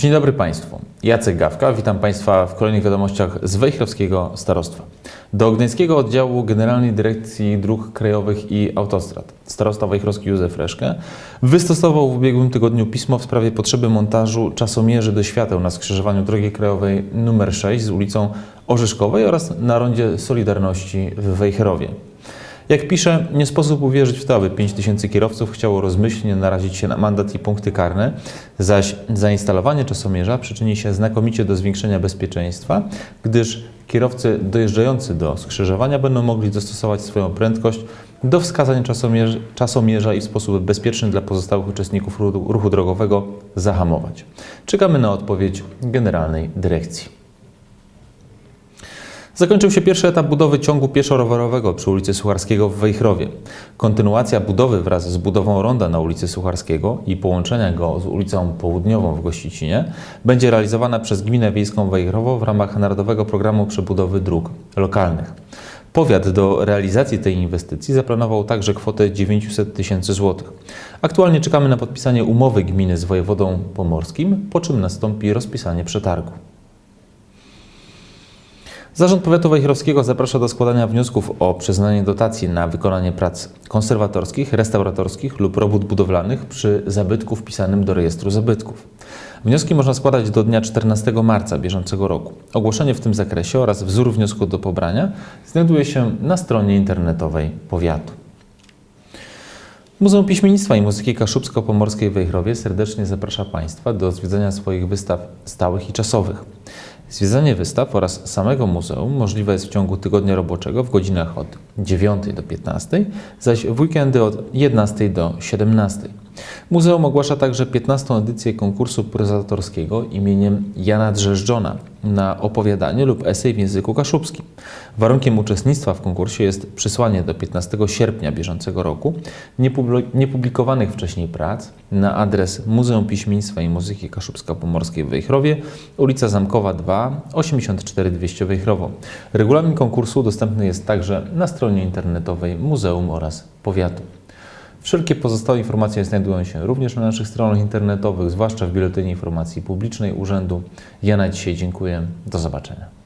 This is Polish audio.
Dzień dobry Państwu. Jacek Gawka, witam Państwa w kolejnych wiadomościach z Wejherowskiego Starostwa. Do Gdańskiego Oddziału Generalnej Dyrekcji Dróg Krajowych i Autostrad starosta wejherowski Józef Reszke wystosował w ubiegłym tygodniu pismo w sprawie potrzeby montażu czasomierzy do świateł na skrzyżowaniu drogi krajowej nr 6 z ulicą Orzeszkowej oraz na rondzie Solidarności w Wejherowie. Jak pisze, nie sposób uwierzyć w to, aby 5 tysięcy kierowców chciało rozmyślnie narazić się na mandat i punkty karne, zaś zainstalowanie czasomierza przyczyni się znakomicie do zwiększenia bezpieczeństwa, gdyż kierowcy dojeżdżający do skrzyżowania będą mogli dostosować swoją prędkość do wskazań czasomierza, czasomierza i w sposób bezpieczny dla pozostałych uczestników ruchu, ruchu drogowego zahamować. Czekamy na odpowiedź Generalnej Dyrekcji. Zakończył się pierwszy etap budowy ciągu pieszo-rowerowego przy ulicy Sucharskiego w Wejchrowie. Kontynuacja budowy wraz z budową ronda na ulicy Sucharskiego i połączenia go z ulicą Południową w Gościcinie będzie realizowana przez Gminę Wiejską Wejchrowo w ramach Narodowego Programu Przebudowy Dróg Lokalnych. Powiat do realizacji tej inwestycji zaplanował także kwotę 900 tysięcy złotych. Aktualnie czekamy na podpisanie umowy gminy z wojewodą pomorskim, po czym nastąpi rozpisanie przetargu. Zarząd Powiatu Wejherowskiego zaprasza do składania wniosków o przyznanie dotacji na wykonanie prac konserwatorskich, restauratorskich lub robót budowlanych przy zabytku wpisanym do rejestru zabytków. Wnioski można składać do dnia 14 marca bieżącego roku. Ogłoszenie w tym zakresie oraz wzór wniosku do pobrania znajduje się na stronie internetowej powiatu. Muzeum Piśmiennictwa i Muzyki Kaszubsko-Pomorskiej w serdecznie zaprasza Państwa do zwiedzania swoich wystaw stałych i czasowych. Zwiedzanie wystaw oraz samego muzeum możliwe jest w ciągu tygodnia roboczego w godzinach od 9 do 15, zaś w weekendy od 11 do 17. Muzeum ogłasza także 15. edycję konkursu prozatorskiego imieniem Jana Drzeżdżona na opowiadanie lub esej w języku kaszubskim. Warunkiem uczestnictwa w konkursie jest przysłanie do 15 sierpnia bieżącego roku niepubli- niepublikowanych wcześniej prac na adres Muzeum Piśmiennictwa i Muzyki Kaszubsko-Pomorskiej w Wejchrowie, ulica Zamkowa 2, 84 200 Wejchrowo. Regulamin konkursu dostępny jest także na stronie internetowej muzeum oraz powiatu. Wszelkie pozostałe informacje znajdują się również na naszych stronach internetowych, zwłaszcza w Biuletynie Informacji Publicznej Urzędu. Ja na dzisiaj dziękuję. Do zobaczenia.